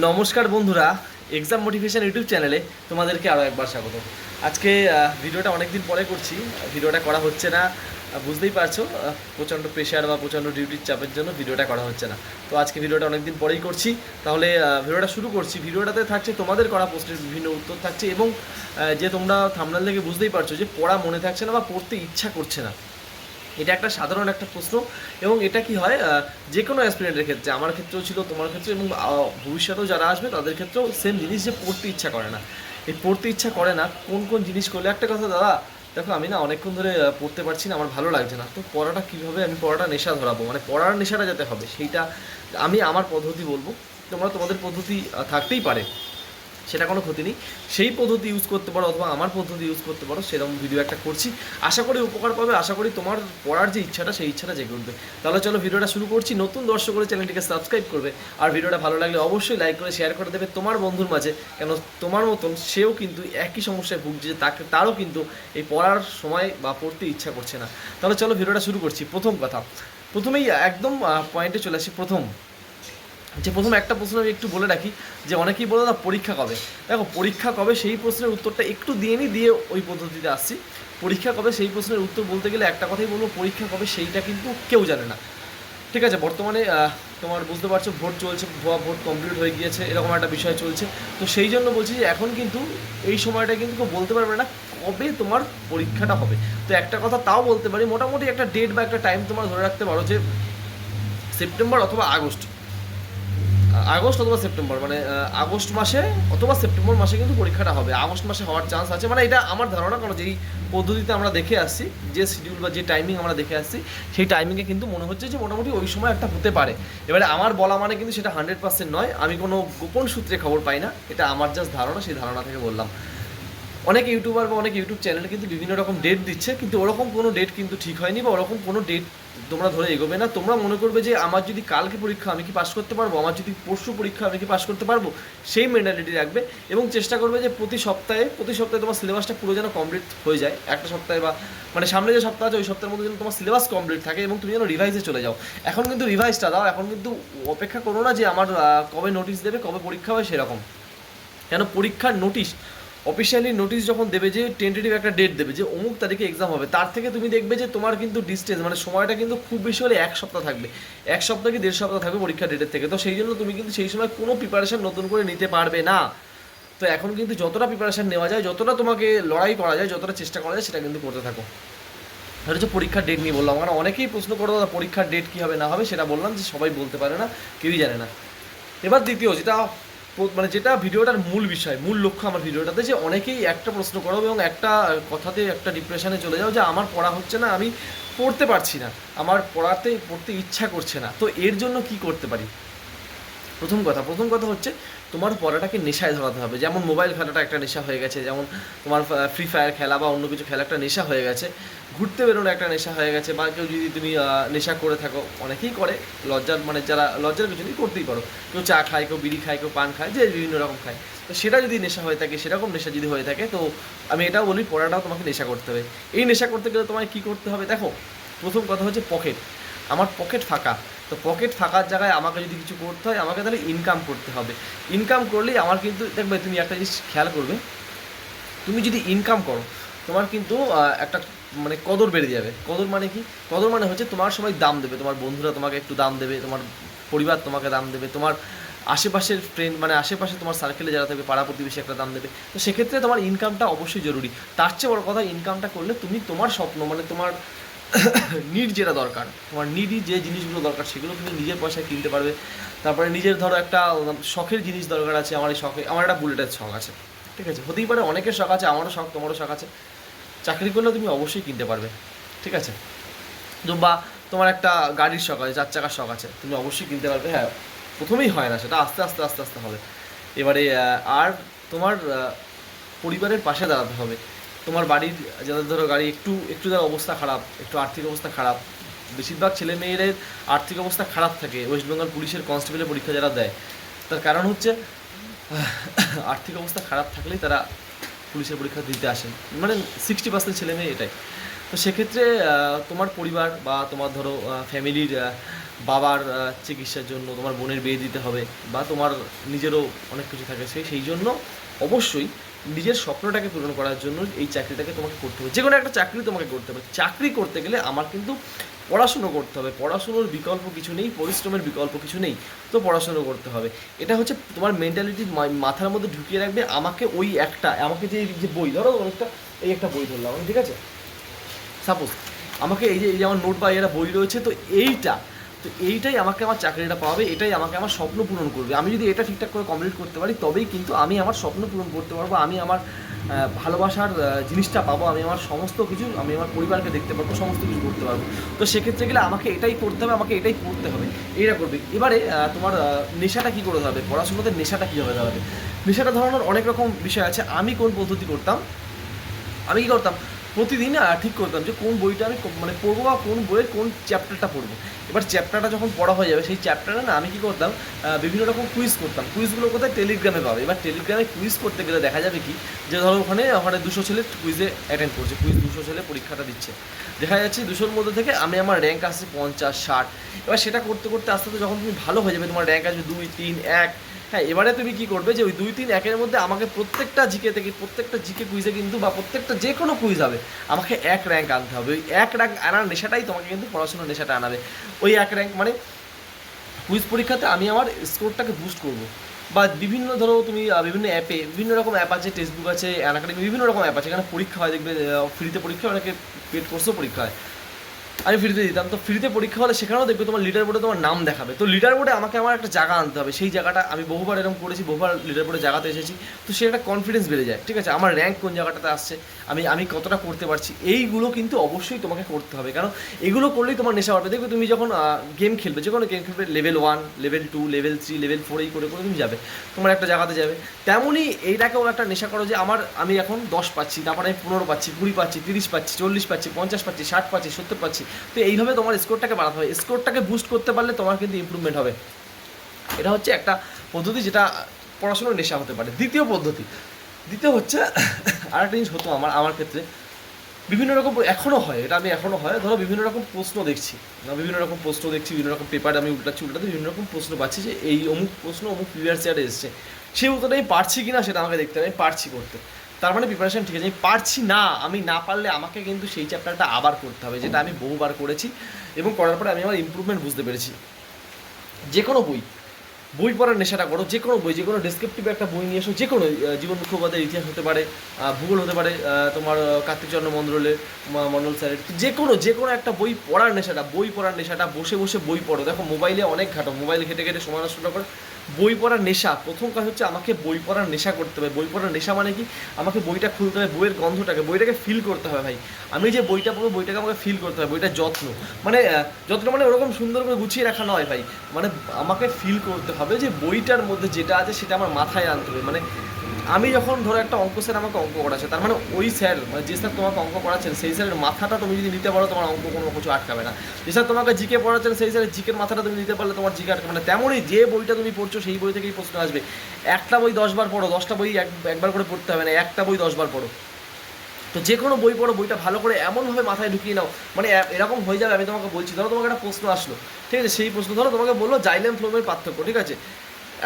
নমস্কার বন্ধুরা exam motivation YouTube চ্যানেলে তোমাদেরকে আরও একবার স্বাগত। আজকে ভিডিওটা অনেক দিন পরে করছি, ভিডিওটা করা হচ্ছে না বুঝতেই পারছ প্রচণ্ড প্রেশার বা প্রচণ্ড ডিউটির চাপের জন্য ভিডিওটা করা হচ্ছে না। তো আজকে ভিডিওটা অনেক দিন পরেই করছি, তাহলে ভিডিওটা শুরু করছি। ভিডিওটাতে থাকছে তোমাদের করা প্রশ্নের বিভিন্ন উত্তর থাকছে এবং যে তোমরা থামনাল থেকে বুঝতেই পারছ যে পড়া মনে থাকছে না বা পড়তে ইচ্ছা করছে না। এটা একটা সাধারণ একটা প্রশ্ন, এবং এটা কি হয় যে কোনো অ্যাসপিরেন্টের ক্ষেত্রে, আমার ক্ষেত্রেও ছিল, তোমার ক্ষেত্রে এবং ভবিষ্যতেও যারা আসবে, তাদের ক্ষেত্রেও সেম জিনিস যে পড়তে ইচ্ছা করে না। এই পড়তে ইচ্ছা করে না, কোন কোন জিনিস করলে, একটা কথা দাদা, দেখো আমি না অনেকক্ষণ ধরে পড়তে পারছি না, আমার ভালো লাগছে না, তো পড়াটা কীভাবে আমি পড়াটা নেশা ধরাবো? মানে পড়ার নেশাটা যাতে হবে, সেইটা আমি আমার পদ্ধতি বলব, তোমরা তোমাদের পদ্ধতি থাকতেই পারে। সেটা কোনো ক্ষতি নেই। সেই পদ্ধতি ইউজ করতে পারো অথবা আমার পদ্ধতি ইউজ করতে পারো, সেরকম ভিডিও একটা করছি। আশা করি উপকার পাবে, আশা করি তোমার পড়ার যে ইচ্ছাটা, সেই ইচ্ছাটা জেগে উঠবে। তাহলে চলো ভিডিওটা শুরু করছি। নতুন দর্শক করে চ্যানেলটিকে সাবস্ক্রাইব করবে। আর ভিডিওটা ভালো লাগলে অবশ্যই লাইক করে শেয়ার করে দেবে তোমার বন্ধুর মাঝে। কেন তোমার মতন সেও কিন্তু একই সমস্যায় ভুগছে যে তাকে, তারও কিন্তু এই পড়ার সময় বা পড়তে ইচ্ছা করছে না। তাহলে চলো ভিডিওটা শুরু করছি। প্রথম কথা। প্রথমেই একদম পয়েন্টে চলে আসি। প্রথম যে প্রথম একটা প্রশ্ন আমি একটু বলে রাখি, যে অনেকেই বলে না পরীক্ষা কবে? দেখো, পরীক্ষা কবে? সেই প্রশ্নের উত্তরটা একটু দিয়ে নিই দিয়ে ওই পদ্ধতিতে আসছি। পরীক্ষা কবে? সেই প্রশ্নের উত্তর বলতে গেলে একটা কথাই বলব, পরীক্ষা কবে? সেইটা কিন্তু কেউ জানে না। ঠিক আছে, বর্তমানে তোমার বুঝতে পারছ, ভোট চলছে, ভুয়া ভোট কমপ্লিট হয়ে গিয়েছে, এরকম একটা বিষয় চলছে। তো সেই জন্য বলছি যে এখন কিন্তু এই সময়টা কিন্তু কেউ বলতে পারবে না কবে তোমার পরীক্ষাটা হবে। তো একটা কথা তাও বলতে পারি, মোটামুটি একটা ডেট বা একটা টাইম তোমার ধরে রাখতে পারো যে সেপ্টেম্বর অথবা আগস্ট। আগস্ট অথবা সেপ্টেম্বর মানে আগস্ট মাসে অথবা সেপ্টেম্বর মাসে কিন্তু পরীক্ষাটা হবে। আগস্ট মাসে হওয়ার চান্স আছে। মানে এটা আমার ধারণা, কারণ যেই পদ্ধতিতে আমরা দেখে আসছি, যে শিডিউল বা যে টাইমিং আমরা দেখে আসছি, সেই টাইমিংয়ে কিন্তু মনে হচ্ছে যে মোটামুটি ওই সময় একটা হতে পারে। এবারে আমার বলা মানে কিন্তু সেটা হান্ড্রেড পার্সেন্ট নয়। আমি কোনো গোপন সূত্রে খবর পাই না। এটা আমার জাস্ট ধারণা, সেই ধারণা থেকে বললাম। অনেক ইউটিউবার বা অনেক ইউটিউব চ্যানেল কিন্তু বিভিন্ন রকম ডেট দিচ্ছে, কিন্তু ওরকম কোনো ডেট কিন্তু ঠিক হয়নি বা ওরকম কোনো ডেট তোমরা ধরে এগোবে না। তোমরা মনে করবে যে আমার যদি কালকে পরীক্ষা আমি কি পাস করতে পারব, আমার যদি পরশু পরীক্ষা আমি কি পাস করতে পারব, সেই মেন্টালিটি রাখবে এবং চেষ্টা করবে যে প্রতি সপ্তাহে প্রতি সপ্তাহে তোমার সিলেবাসটা পুরো যেন কমপ্লিট হয়ে যায়। একটা সপ্তাহে বা মানে সামনে যে সপ্তাহ আছে, ওই সপ্তাহের মধ্যে যেন তোমার সিলেবাস কমপ্লিট থাকে এবং তুমি যেন রিভাইজে চলে যাও। এখন কিন্তু রিভাইজটা দাও, এখন কিন্তু অপেক্ষা করো না যে আমার কবে নোটিশ দেবে, কবে পরীক্ষা হয় সেরকম। কেন? পরীক্ষার নোটিশ অফিসিয়ালি নোটিশ যখন দেবে যে টেন্টেটিভ একটা ডেট দেবে, যে অমুক তারিখে এক্সাম হবে, তার থেকে তুমি দেখবে যে তোমার কিন্তু ডিস্টেন্স মানে সময়টা কিন্তু খুব বেশি হলে এক সপ্তাহ থাকবে। এক সপ্তাহ কি দেড় সপ্তাহ থাকবে পরীক্ষার ডেটের থেকে। তো সেই জন্য তুমি কিন্তু সেই সময় কোনো প্রিপারেশান নতুন করে নিতে পারবে না। তো এখন কিন্তু যতটা প্রিপারেশান নেওয়া যায়, যতটা তোমাকে লড়াই করা যায়, যতটা চেষ্টা করা যায়, সেটা কিন্তু করতে থাকো। আর হচ্ছে পরীক্ষার ডেট নিয়ে বললাম। কারণ অনেকেই প্রশ্ন করো, দাদা, পরীক্ষার ডেট কী হবে, না হবে? সেটা বললাম যে সবাই বলতে পারে না, কেউই জানে না। এবার দ্বিতীয়, যেটা মানে যেটা ভিডিওটার মূল বিষয়, মূল লক্ষ্য আমার ভিডিওটাতে যে অনেকেই একটা প্রশ্ন করো এবং একটা কথাতে একটা ডিপ্রেশনে চলে যাও যে আমার পড়া হচ্ছে না, আমি পড়তে পারছি না। আমার পড়াতে, পড়তে ইচ্ছা করছে না। তো এর জন্য কি করতে পারি? প্রথম কথা। প্রথম কথা হচ্ছে তোমার পড়াটাকে নেশায় ধরাতে হবে। যেমন মোবাইল খেলাটা একটা নেশা হয়ে গেছে, যেমন তোমার ফ্রি ফায়ার খেলা বা অন্য কিছু খেলা একটা নেশা হয়ে গেছে, ঘুরতে বেরোনো একটা নেশা হয়ে গেছে, বা কেউ যদি তুমি নেশা করে থাকো, অনেকেই করে, লজ্জার মানে যারা লজ্জার কিছু করতেই পারো। কেউ চা খায়, কেউ বিড়ি খায়, কেউ পান খায়, যে বিভিন্ন রকম খায়। তো সেটা যদি নেশা হয়ে থাকে, সেরকম নেশা যদি হয়ে থাকে, তো আমি এটাও বলি, পড়াটাও তোমাকে নেশা করতে হবে। এই নেশা করতে গেলে তোমায় কী করতে হবে? দেখো, প্রথম কথা হচ্ছে পকেট আমার পকেট ফাঁকা। তো পকেট ফাঁকার জায়গায় আমাকে যদি কিছু করতে হয়, আমাকে তাহলে ইনকাম করতে হবে। ইনকাম করলেই আমার কিন্তু, দেখবে তুমি একটা জিনিস খেয়াল করবে, তুমি যদি ইনকাম করো, তোমার কিন্তু একটা মানে কদর বেড়ে যাবে। কদর মানে কি? কদর মানে হচ্ছে তোমার সবাই দাম দেবে, তোমার বন্ধুরা তোমাকে একটু দাম দেবে, তোমার পরিবার তোমাকে দাম দেবে, তোমার আশেপাশের ফ্রেন্ড মানে আশেপাশে তোমার সার্কেলে যারা থাকবে, পাড়া প্রতিবেশী একটা দাম দেবে। তো সেক্ষেত্রে তোমার ইনকামটা অবশ্যই জরুরি। তার চেয়ে বড় কথা ইনকামটা করলে তুমি তোমার স্বপ্ন মানে তোমার নিড যেটা দরকার। তোমার নিডি যে জিনিসগুলো দরকার, সেগুলো তুমি নিজের পয়সায় কিনতে পারবে। তারপরে নিজের ধরো একটা শখের জিনিস দরকার আছে, আমার এই শখে, আমার একটা বুলেটের শখ আছে। ঠিক আছে? হতেই পারে অনেকের শখ আছে, আমারও শখ, তোমারও শখ আছে। চাকরি করলে তুমি অবশ্যই কিনতে পারবে। ঠিক আছে? বা তোমার একটা গাড়ির শখ আছে, চার চাকার শখ আছে, তুমি অবশ্যই কিনতে পারবে। হ্যাঁ প্রথমেই হয় না সেটা, আস্তে আস্তে আস্তে আস্তে হবে। এবারে আর তোমার পরিবারের পাশে দাঁড়াতে হবে। তোমার বাড়ির, যাদের ধরো গাড়ি একটু একটু যারা অবস্থা খারাপ, একটু আর্থিক অবস্থা খারাপ। বেশিরভাগ ছেলে মেয়েদের আর্থিক অবস্থা খারাপ থাকে ওয়েস্ট বেঙ্গল পুলিশের কনস্টেবলের পরীক্ষা যারা দেয়। তার কারণ হচ্ছে আর্থিক অবস্থা খারাপ থাকলেই তারা পুলিশের পরীক্ষা দিতে আসেন মানে সিক্সটি পার্সেন্ট ছেলে মেয়ে এটাই। তো সেক্ষেত্রে তোমার পরিবার বা তোমার ধরো ফ্যামিলির বাবার চিকিৎসার জন্য তোমার বোনের বিয়ে দিতে হবে বা তোমার নিজেরও অনেক কিছু থাকে, সেই সেই জন্য অবশ্যই নিজের স্বপ্নটাকে পূরণ করার জন্য এই চাকরিটাকে তোমাকে করতে হবে। যে কোনো একটা চাকরি তোমাকে করতে হবে। চাকরি করতে গেলে আমার কিন্তু পড়াশুনো করতে হবে। পড়াশুনোর বিকল্প কিছু নেই, পরিশ্রমের বিকল্প কিছু নেই। তো পড়াশুনো করতে হবে। এটা হচ্ছে তোমার মেন্টালিটি মাথার মধ্যে ঢুকিয়ে রাখবে। আমাকে ওই একটা, আমাকে যে যে বই, ধরো অনেকটা, এই একটা বই ধরলাম ঠিক আছে? সাপোজ আমাকে এই যে এই যে আমার নোট বা এরা বই রয়েছে, তো এইটা তো এইটাই আমাকে আমার চাকরিটা পাবে, এটাই আমাকে আমার স্বপ্ন পূরণ করবে। আমি যদি এটা ঠিকঠাক করে কমপ্লিট করতে পারি, তবেই কিন্তু আমি আমার স্বপ্ন পূরণ করতে পারব, আমি আমার ভালোবাসার জিনিসটা পাবো, আমি আমার সমস্ত কিছু, আমি আমার পরিবারকে দেখতে পারব, সমস্ত কিছু করতে পারব। তো সেক্ষেত্রে গেলে আমাকে এটাই করতে হবে, আমাকে এটাই করতে হবে, এইটা করবে। এবারে তোমার নেশাটা কী করে ধরাবে পড়াশোনাতে নেশাটা কীভাবে ধরাবে নেশাটা ধরানোর অনেক রকম বিষয় আছে, আমি কোন পদ্ধতি করতাম? আমি কী করতাম? প্রতিদিন ঠিক করতাম যে কোন বইটা আমি মানে পড়ব বা কোন বইয়ের কোন চ্যাপ্টারটা পড়ব। এবার চ্যাপ্টারটা যখন পড়া হয়ে যাবে, সেই চ্যাপ্টারে না আমি কী করতাম বিভিন্ন রকম কুইজ করতাম। কুইজগুলো কোথায়? টেলিগ্রামে পাবে। এবার টেলিগ্রামে কুইজ করতে গেলে দেখা যাবে কি, যে ধরো ওখানে ওখানে দুশো ছেলে কুইজে অ্যাটেন্ড করছে। কুইজ দুশো ছেলে পরীক্ষাটা দিচ্ছে। দেখা যাচ্ছে দুশোর মধ্যে থেকে আমি আমার র্যাঙ্ক আসছে পঞ্চাশ, ষাট। এবার সেটা করতে করতে আস্তে আস্তে যখন তুমি ভালো হয়ে যাবে, তোমার র্যাঙ্ক আসবে দুই, তিন, এক হ্যাঁ এবারে তুমি কি করবে যে ওই দুই তিন একের মধ্যে আমাকে প্রত্যেকটা জিকে থেকে, প্রত্যেকটা জিকে কুইজে কিন্তু বা প্রত্যেকটা যে কোনো কুইজ হবে, আমাকে এক র্যাঙ্ক আনতে হবে। ওই এক র্যাঙ্ক আনার নেশাটাই তোমাকে কিন্তু পড়াশোনার নেশাটা আনাবে। ওই এক র্যাঙ্ক মানে কুইজ পরীক্ষাতে আমি আমার স্কোরটাকে বুস্ট করব। বা বিভিন্ন ধরো তুমি বিভিন্ন অ্যাপে বিভিন্ন রকম অ্যাপ আছে টেক্সটবুক আছে অ্যানাকাডেমি বিভিন্ন রকম অ্যাপ আছে, এখানে পরীক্ষা হয়, দেখবে ফ্রিতে পরীক্ষা অনেকে পেড কোর্সেও পরীক্ষা হয়। আমি ফ্রিতে দিতাম। তো ফ্রিতে পরীক্ষা হলে সেখানেও দেখবে তোমার লিডার বোর্ডে তোমার নাম দেখাবে। তো লিডার বোর্ডে আমাকে আমার একটা জায়গা আনতে হবে। সেই জায়গাটা আমি বহুবার এরকম করেছি, বহুবার লিডার বোর্ডে জায়গাতে এসেছি। তো সে একটা কনফিডেন্স বেড়ে যায়, ঠিক আছে? আমার র্যাঙ্ক কোন জায়গাটাতে আসছে, আমি আমি কতটা করতে পারছি, এইগুলো কিন্তু অবশ্যই তোমাকে করতে হবে। কারণ এগুলো করলেই তোমার নেশা বাড়বে। দেখবে তুমি যখন গেম খেলবে, যে কোনো গেম খেলবে level one level two level three level four এই করে করে তুমি যাবে। তোমার একটা জায়গাতে যাবে। তেমনই এইটাকেও একটা নেশা করো যে আমার, আমি এখন দশ পাচ্ছি, তারপরে আমি পনেরো পাচ্ছি, কুড়ি পাচ্ছি, তিরিশ পাচ্ছি, চল্লিশ পাচ্ছি, পঞ্চাশ পাচ্ছি, ষাট পাচ্ছি, সত্তর পাচ্ছি। তো এইভাবে তোমার স্কোরটাকে বাড়াতে হবে। স্কোরটাকে বুস্ট করতে পারলে তোমার কিন্তু ইমপ্রুভমেন্ট হবে। এটা হচ্ছে একটা পদ্ধতি যেটা পড়াশোনার নেশা হতে পারে। দ্বিতীয় পদ্ধতি। দ্বিতীয় হচ্ছে আর একটা জিনিস হতো আমার আমার ক্ষেত্রে। বিভিন্ন রকম এখনও হয়, এটা আমি এখনও হয়। ধরো বিভিন্ন রকম প্রশ্ন দেখছি। বিভিন্ন রকম প্রশ্ন দেখছি, বিভিন্ন রকম পেপার আমি উল্টাচ্ছি, উল্টাতে বিভিন্ন রকম প্রশ্ন পাচ্ছি যে এই অমুক প্রশ্ন অমুক প্রিভিয়াস ইয়ারে এসছে। সেই উত্তরটা আমি পারছি কি না সেটা আমাকে দেখতে হবে, আমি পারছি করতে। তার মানে প্রিপারেশন ঠিক আছে, আমি পারছি না, আমি না পারলে আমাকে কিন্তু সেই চ্যাপ্টারটা আবার করতে হবে, যেটা আমি বহুবার করেছি এবং করার পরে আমি আমার ইমপ্রুভমেন্ট বুঝতে পেরেছি। যে কোনো বই বই পড়ার নেশাটা করো যে কোনো বই যে কোনো ডেসক্রিপটিভ একটা বই নিয়ে এসো যে কোনো জীবন মুখোপাধ্যায়ের ইতিহাস হতে পারে ভূগোল হতে পারে তোমার কার্তিকচন্দ্র মন্ডলের মন্ডল স্যারের যে কোনো যে কোনো একটা বই পড়ার নেশাটা, বই পড়ার নেশাটা, বসে বসে বই পড়ো। দেখো মোবাইলে অনেক ঘাটো মোবাইল ঘেটে ঘেটে সময় নষ্ট করে বই পড়ার নেশা। প্রথম কাজ হচ্ছে আমাকে বই পড়ার নেশা করতে হবে। বই পড়ার নেশা মানে কি? আমাকে বইটা খুলতে হবে, বইয়ের গন্ধটাকে, বইটাকে ফিল করতে হবে ভাই। আমি যে বইটা পড়ব, বইটাকে আমাকে ফিল করতে হবে, বইটা যত্ন। মানে যত্ন মানে ওরকম সুন্দর করে গুছিয়ে রাখা নয় ভাই। মানে আমাকে ফিল করতে হবে যে বইটার মধ্যে যেটা আছে সেটা আমার মাথায় আনতে হবে। মানে আমি যখন ধরো একটা অঙ্ক স্যার আমাকে অঙ্ক করাচ্ছে তার মানে ওই স্যার মানে যে স্যার তোমাকে অঙ্ক করাচ্ছেন সেই স্যারের মাথাটা তুমি যদি নিতে পারো, তোমার অঙ্ক কোনো কিছু আটকাবে না। যে স্যার তোমাকে জিকে পড়াচ্ছেন, সেই স্যারের জিকের মাথাটা তুমি নিতে পারলে তোমার জিকে আটকাবে না। তেমনই যে বইটা তুমি পড়ছো সেই বই থেকেই প্রশ্ন আসবে। একটা বই দশবার পড়ো, দশটা বই একবার করে পড়তে হবে না, একটা বই দশবার পড়ো। তো যে কোনো বই পড়ো, বইটা ভালো করে এমনভাবে মাথায় ঢুকিয়ে নাও মানে এরকম হয়ে যাবে, আমি তোমাকে বলছি। ধরো তোমাকে একটা প্রশ্ন আসলো, ঠিক আছে? সেই প্রশ্ন, ধরো তোমাকে বলল জাইলেম ফ্লোমের পার্থক্য, ঠিক আছে?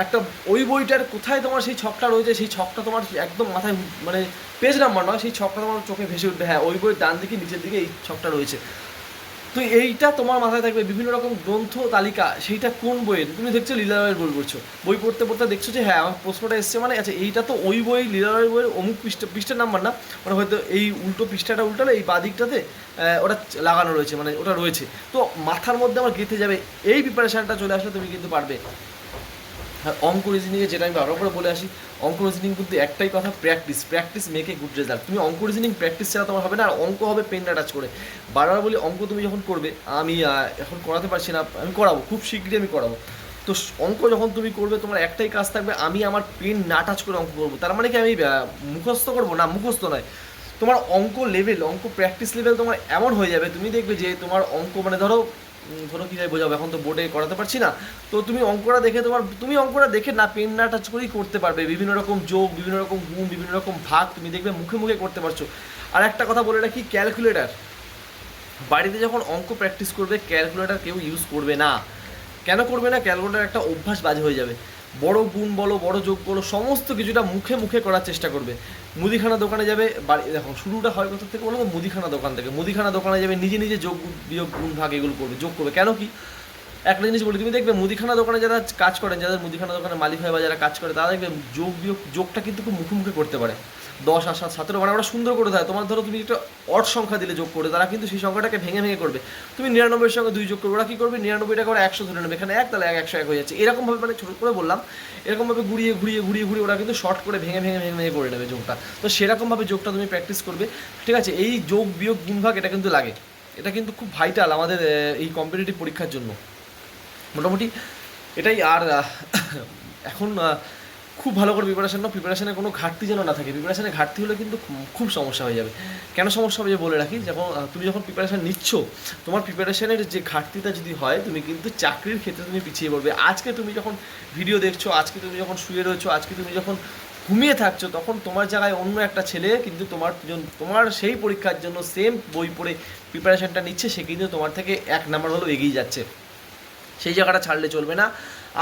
একটা, ওই বইটার কোথায় তোমার সেই ছকটা রয়েছে, সেই ছকটা তোমার একদম মাথায় মানে পেজ নাম্বার নয়, সেই ছকটা তোমার চোখে ভেসে উঠবে। হ্যাঁ ওই বইয়ের ডান দিকে, নিচের দিকে এই ছকটা রয়েছে। তো এইটা তোমার মাথায় থাকবে, বিভিন্ন রকম গ্রন্থ তালিকা, সেইটা কোন বইয়ের? তুমি দেখছ লীলারয়ের বই পড়ছো। বই পড়তে পড়তে দেখছ যে হ্যাঁ আমার প্রশ্নটা এসছে মানে আচ্ছা এইটা তো ওই বই লীলারয়ের বইয়ের অমুক পৃষ্ঠা, পৃষ্ঠার নাম্বার না? মানে হয়তো এই উল্টো পৃষ্ঠাটা উল্টালে, এই বাদিকটাতে দিকটাতে ওটা লাগানো রয়েছে মানে ওটা রয়েছে। তো মাথার মধ্যে আমার গেঁথে যাবে, এই প্রিপারেশানটা চলে আসলে তুমি কিন্তু পারবে। আর অঙ্ক রিজনিংয়ে যেটা আমি বারবার বলে আসি অঙ্ক রিজনিং কিন্তু একটাই কথা practice practice makes good result তুমি অঙ্ক রিজনিং প্র্যাকটিস ছাড়া তোমার হবে না, আর অঙ্ক হবে পেন টাচ করে। বারবার বলি, অঙ্ক তুমি যখন করবে, আমি এখন করাতে পারছি না, আমি করাবো, খুব শীঘ্রই আমি করাবো। তো অঙ্ক যখন তুমি করবে, তোমার একটাই কাজ থাকবে, আমি আমার পেন না টাচ করে অঙ্ক করব। তার মানে কি, আমি মুখস্থ করব? না, মুখস্থ নয়। তোমার অঙ্ক লেভেল অঙ্ক প্র্যাকটিস লেভেল তোমার এমন হয়ে যাবে, তুমি দেখবে যে তোমার অঙ্ক মানে ধরো ধরো কীভাবে বোঝাবো, এখন তো বোর্ডে করাতে পারছি না। তো তুমি অঙ্কটা দেখে তোমার, তুমি অঙ্কটা দেখে না পেন না টাচ করেই করতে পারবে। বিভিন্ন রকম যোগ, বিভিন্ন রকম গুম বিভিন্ন রকম ভাগ তুমি দেখবে মুখে মুখে করতে পারছ। আর একটা কথা বলে রাখি ক্যালকুলেটার বাড়িতে যখন অঙ্ক প্র্যাকটিস করবে ক্যালকুলেটার কেউ ইউজ করবে না। কেন করবে না? ক্যালকুলেটার একটা অভ্যাস বাজে হয়ে যাবে। বড় গুণ বলো, বড় যোগ বলো, সমস্ত কিছুটা মুখে মুখে করার চেষ্টা করবে। মুদিখানা দোকানে যাবে, বাড়ি, দেখো, শুরুটা হয় কোথা থেকে বলো মুদিখানা দোকান থেকে। মুদিখানা দোকানে যাবে, নিজে নিজে যোগ, বিয়োগ, গুণ, ভাগ এগুলো করবে, যোগ করবে। কেন কি? একটা জিনিস বলি, তুমি দেখবে মুদিখানা দোকানে যারা কাজ করেন, যাদের মুদিখানা দোকানে মালিক হয় বা যারা কাজ করে, তারা দেখবে যোগ বিয়োগ, যোগটা কিন্তু খুব মুখে মুখে করতে পারে। দশ আর সাত সতেরো মানে ওরা সুন্দর করে দেয় তোমার ধরো তুমি একটা অড সংখ্যা দিলে যোগ করে, তারা কিন্তু সেই সংখ্যাটাকে ভেঙে ভেঙে করবে। তুমি নিরানব্বইয়ের সঙ্গে দুই যোগ করবে, ওরা কী করবে? নিরানব্বইটা করে একশো ধরে নেবে। এখানে এক, তাহলে এক, একশো এক হয়ে যাচ্ছে। এরকমভাবে মানে ছোটো করে বললাম, এরকমভাবে ঘুরিয়ে ঘুরিয়ে ঘুরিয়ে ঘুরিয়ে ওরা কিন্তু শর্ট করে ভেঙে ভেঙে ভেঙে ভেঙে করে নেবে যোগটা। তো সেরকমভাবে যোগটা তুমি প্র্যাকটিস করবে। ঠিক আছে? এই যোগ বিয়োগ গুণভাগ এটা কিন্তু লাগে। এটা কিন্তু খুব ভাইটাল আমাদের এই কম্পিটিটিভ পরীক্ষার জন্য। মোটামুটি এটাই আর এখন খুব ভালো করে প্রিপারেশন নাও প্রিপারেশনে কোনো ঘাটতি যেন না থাকে। প্রিপারেশনে ঘাটতি হলে কিন্তু খুব সমস্যা হয়ে যাবে। কেন সমস্যা হবে যে বলে রাখি যখন তুমি যখন প্রিপারেশন নিচ্ছ, তোমার প্রিপারেশনের যে ঘাটতিটা যদি হয়, তুমি কিন্তু চাকরির ক্ষেত্রে তুমি পিছিয়ে পড়বে। আজকে তুমি যখন ভিডিও দেখছ, আজকে তুমি যখন শুয়ে রয়েছো, আজকে তুমি যখন ঘুমিয়ে থাকছো, তখন তোমার জায়গায় অন্য একটা ছেলে কিন্তু তোমার তোমার সেই পরীক্ষার জন্য সেম বই পড়ে প্রিপারেশনটা নিচ্ছে, সে কিন্তু তোমার থেকে এক নাম্বার হলেও এগিয়ে যাচ্ছে। সেই জায়গাটা ছাড়লে চলবে না।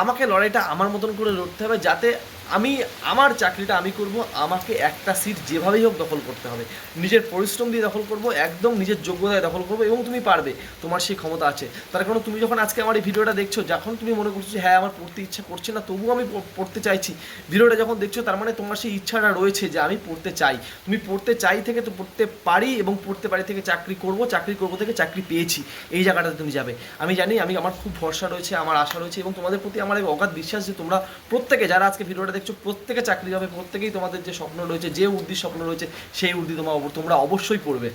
আমাকে লড়াইটা আমার মতন করে লড়তে হবে যাতে আমি, আমার চাকরিটা আমি করব, আমাকে একটা সিট যেভাবেই হোক দখল করতে হবে। নিজের পরিশ্রম দিয়ে দখল করব, একদম নিজের যোগ্যতায় দখল করব এবং তুমি পারবে, তোমার সেই ক্ষমতা আছে। তার কারণ তুমি যখন আজকে আমার এই ভিডিওটা দেখছ, যখন তুমি মনে করছ হ্যাঁ আমার পড়তে ইচ্ছা করছে না, তবুও আমি পড়তে চাইছি। ভিডিওটা যখন দেখছ, তার মানে তোমার সেই ইচ্ছাটা রয়েছে যে, আমি পড়তে চাই। তুমি পড়তে চাই থেকে তো পড়তে পারি এবং পড়তে পারি থেকে চাকরি করব চাকরি করব থেকে চাকরি পেয়েছি। এই জায়গাটাতে তুমি যাবে। আমি জানি, আমি, আমার খুব ভরসা রয়েছে, আমার আশা রয়েছে এবং তোমাদের প্রতি আমার এক অগাধ বিশ্বাস যে, তোমরা প্রত্যেকে যারা আজকে ভিডিওটা দেখছ, প্রত্যেকে চাকরি হবে প্রত্যেকেই তোমাদের যে স্বপ্ন রয়েছে, যে উর্দির স্বপ্ন রয়েছে, সেই উর্দি তোমার তোমরা অবশ্যই পড়বে।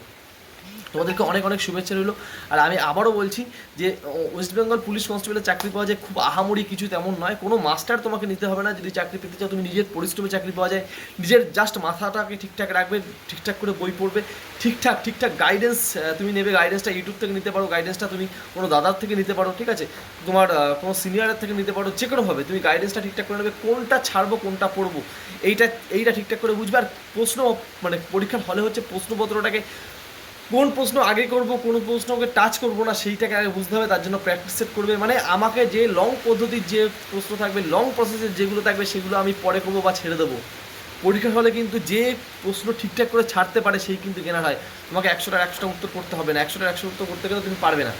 তোমাদেরকে অনেক অনেক শুভেচ্ছা রইল। আর আমি আবারও বলছি যে ওয়েস্ট বেঙ্গল পুলিশ কনস্টেবলের চাকরি পাওয়া যায় খুব আহামরি, কিছু তেমন নয়। কোনো মাস্টার তোমাকে নিতে হবে না। যদি চাকরি পেতে চাও, তুমি নিজের পরিশ্রমে চাকরি পাওয়া যায়। নিজের জাস্ট মাথাটাকে ঠিকঠাক রাখবে, ঠিকঠাক করে বই পড়বে, ঠিকঠাক ঠিকঠাক গাইডেন্স তুমি নেবে। গাইডেন্সটা ইউটিউব থেকে নিতে পারো গাইডেন্সটা তুমি কোনো দাদার থেকে নিতে পারো, ঠিক আছে? তোমার কোনো সিনিয়রের থেকে নিতে পারো, যে কোনোভাবে তুমি গাইডেন্সটা ঠিকঠাক করে নেবে, কোনটা ছাড়বো, কোনটা পড়ব। এইটা এইটা ঠিকঠাক করে বুঝবে। আর প্রশ্ন মানে পরীক্ষার হলে হচ্ছে প্রশ্নপত্রটাকে কোন প্রশ্ন আগে করব, কোন প্রশ্নকে টাচ করব না, সেইটাকে আগে বুঝতে হবে, তার জন্য প্র্যাকটিস সেট করবে। মানে আমাকে যে লং পদ্ধতির যে প্রশ্ন থাকবে লং প্রসেসের যেগুলো থাকবে, সেগুলো আমি পরে করব বা ছেড়ে দেবো। পরীক্ষার হলে কিন্তু যে প্রশ্ন ঠিকঠাক করে ছাড়তে পারে, সেই কিন্তু কেনা হয়। তোমাকে একশোটার একশোটা উত্তর করতে হবে না। একশোটার একশো উত্তর করতে গেলে তুমি পারবে না।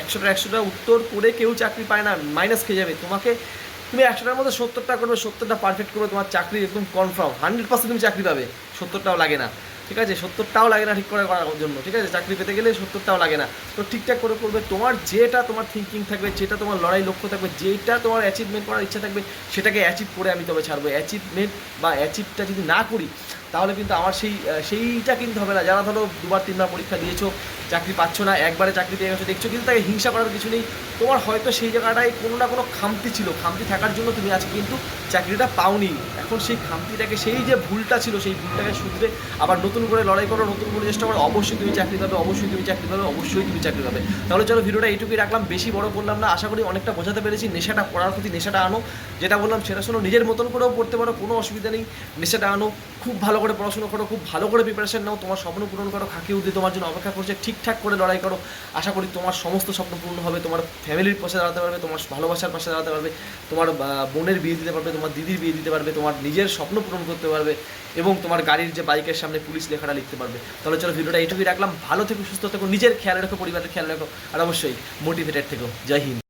একশোটার একশোটা উত্তর করে কেউ চাকরি পায় না মাইনাস খেয়ে যাবে। তোমাকে, তুমি একশোটার মধ্যে সত্তরটা করবে, সত্তরটা পারফেক্ট করবে, তোমার চাকরি একদম কনফার্ম হান্ড্রেড পার্সেন্ট তুমি চাকরি পাবে। সত্তরটাও লাগে না। ঠিক আছে? সত্তরটাও লাগে না ঠিক করে করার জন্য, ঠিক আছে? চাকরি পেতে গেলে সত্তরটাও লাগে না। তো ঠিকঠাক করে করবে, তোমার যেটা তোমার থিঙ্কিং থাকবে, যেটা তোমার লড়াই লক্ষ্য থাকবে, যেটা তোমার অ্যাচিভমেন্ট করার ইচ্ছা থাকবে, সেটাকে অ্যাচিভ করে আমি তবে ছাড়বো। অ্যাচিভমেন্ট বা অ্যাচিভটা যদি না করি তাহলে কিন্তু আমার সেই সেইটা কিন্তু হবে না। যারা ধরো দুবার, তিনবার পরীক্ষা দিয়েছ, চাকরি পাচ্ছ না, একবারে চাকরি পেয়ে গেছো, দেখছ কিন্তু তাকে হিংসা করার কিছু নেই। তোমার হয়তো সেই জায়গাটায় কোনো না কোনো খামতি ছিল। খামতি থাকার জন্য তুমি আজকে কিন্তু চাকরিটা পাওনি। এখন সেই খামতিটাকে, সেই যে ভুলটা ছিল, সেই ভুলটাকে শুধরে আবার নতুন করে লড়াই করো, নতুন করে চেষ্টা করো, অবশ্যই তুমি চাকরি পাবে, অবশ্যই তুমি চাকরি পাবে, অবশ্যই তুমি চাকরি পাবে। তাহলে চলো ভিডিওটা এইটুকুই রাখলাম। বেশি বড় করলাম না। আশা করি অনেকটা বোঝাতে পেরেছি। নেশাটা পড়ার প্রতি নেশাটা আনো। যেটা বললাম সেটা শোনো। নিজের মতন করেও পড়তে পারো, কোনো অসুবিধা নেই। নেশাটা আনো। খুব ভালো করে পড়াশোনা করো, খুব ভালো করে প্রিপারেশন নাও। তোমার স্বপ্ন পূরণ করো, খাকি উদ্দি তোমার জন্য অপেক্ষা করছে। ঠিকঠাক করে লড়াই করো। আশা করি তোমার সমস্ত স্বপ্ন পূর্ণ হবে। তোমার ফ্যামিলির পাশে দাঁড়াতে পারবে, তোমার ভালোবাসার পাশে দাঁড়াতে পারবে, তোমার বোনের বিয়ে দিতে পারবে, তোমার দিদির বিয়ে দিতে পারবে, তোমার নিজের স্বপ্ন পূরণ করতে পারবে এবং তোমার গাড়ির যে বাইকের সামনে পুলিশ লেখাটা লিখতে পারবে। তাহলে চলো ভিডিওটা এইটুকুই রাখলাম। ভালো থেকো, সুস্থ থেকো, নিজের খেয়াল রাখো, পরিবারের খেয়াল রাখো, আর অবশ্যই মোটিভেটেড থেকো। জয় হিন্দ।